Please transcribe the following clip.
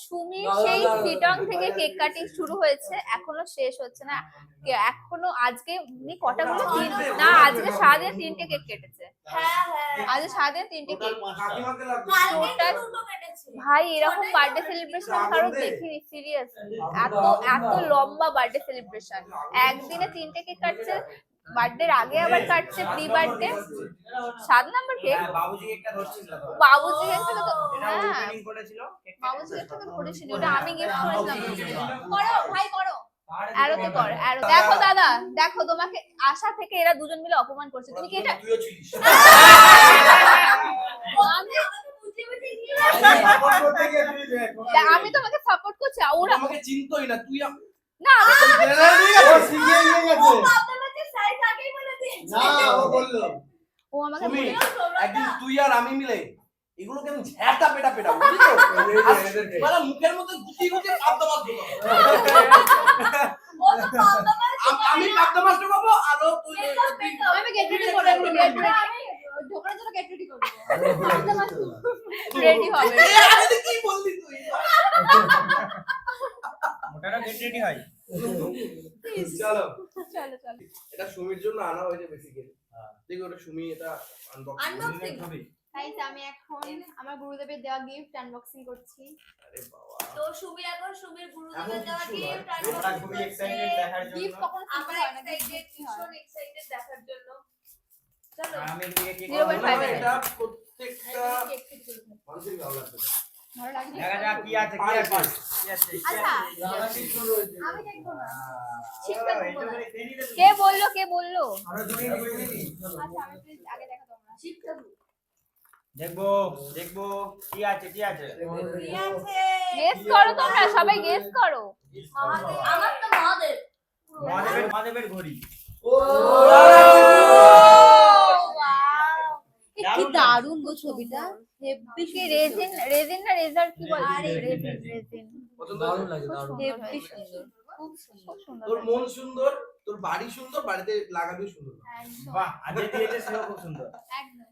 সুমি সেই সিটং থেকে cake cutting শুরু হয়েছে এখনও শেষ হচ্ছে না। এখনও আজকে উনি কটা গুলো না, আজকে সারাদিন তিনটে কেক কেটেছে। হ্যাঁ হ্যাঁ। আজকে সারাদিন তিনটে কেক ভাই এরকম বার্থডে সেলিব্রেশন কারও দেখিনি সিরিয়াস এত এত লম্বা বার্থডে সেলিব্রেশন একদিনে তিনটে কেক কাটছে বার্থডের আগে আবার কাটছে প্রি বার্থডে সাত নাম্বার কেক হ্যাঁ, বাবুজি একটা ধরছিল বাবুজি কেক থেকে তো হ্যাঁ। করেছিল, বাবুজি কেক থেকে করেছিনি ওটা আমি গিফট করেছিলাম। করো ভাই করো। আরোতে কর আরও দেখো দাদা দেখো তোমাকে আশা থেকে এরা দুজন মিলে অপমান করছে। তুমি কি এটা আমি তোমাকে সাপোর্ট করছি ওরা আমাকে চিনতই না তুই না আমি তোমাকে- ও শিখিয়ে নিয়ে ও গেছে আপনার কাছে সাইজ আগেই বলে দিয়েছে না ও আমাকে তুমি একদিন তুই আর আমি মিলে এগুলোকে আমি ঝ্যাটা পেটা পেটা মানে মুখের মধ্যে গুটি গুটি পাবদা মাছ আম- পাবদা মাছ ঢোকাবো আর ও তুই আমি গেট রেডি করে আমি গেট রেডি ঢোকানোর জন্য গেট রেডি করব রেডি হবে। কি বললি তুই? ওটারও get ready হয়। চলো। চলো চলো। এটা সুমির জন্য আনা হয়েছে বেসিক্যালি দেখি ওটা সুমি এটা আনবক্সিং? ছবি। গাইস আমি এখন আমার গুরুদেবের দেওয়া গিফট আনবক্সিং করছি। আরে বাবা। তো সুমি এখন সুমির গুরুদেবের দেওয়া গিফট আমরা খুবই excited দেখার জন্য। গিফট কখন আমরা এক্সাইটেড ভীষণ এক্সাইটেড দেখার জন্য। চলো। আমি। এটা প্রত্যেকটা মানুষের ভালো লাগবে। দেখা যাক কি আছে, আছে, আচ্ছা বলল কে বলল আচ্ছা দেখব দেখব কি আছে কি আছে গেস করো তোমরা সবাই গেস করো আমার তো মহাদেব মহাদেবের মহাদেবের ঘড়ি ও কি দারুণ গো ছবিটা। কি রেজিন রেজিন না রেজার কি বলে? আরে, রেজিন রেজিন দারুণ লাগে দারুণ। হেব্বি সুন্দর। খুব সুন্দর তোর মন সুন্দর তোর বাড়ি সুন্দর বাড়িতে লাগাবি সুন্দর। বাহ আজকে দিয়েছে সেও খুব সুন্দর। একদম।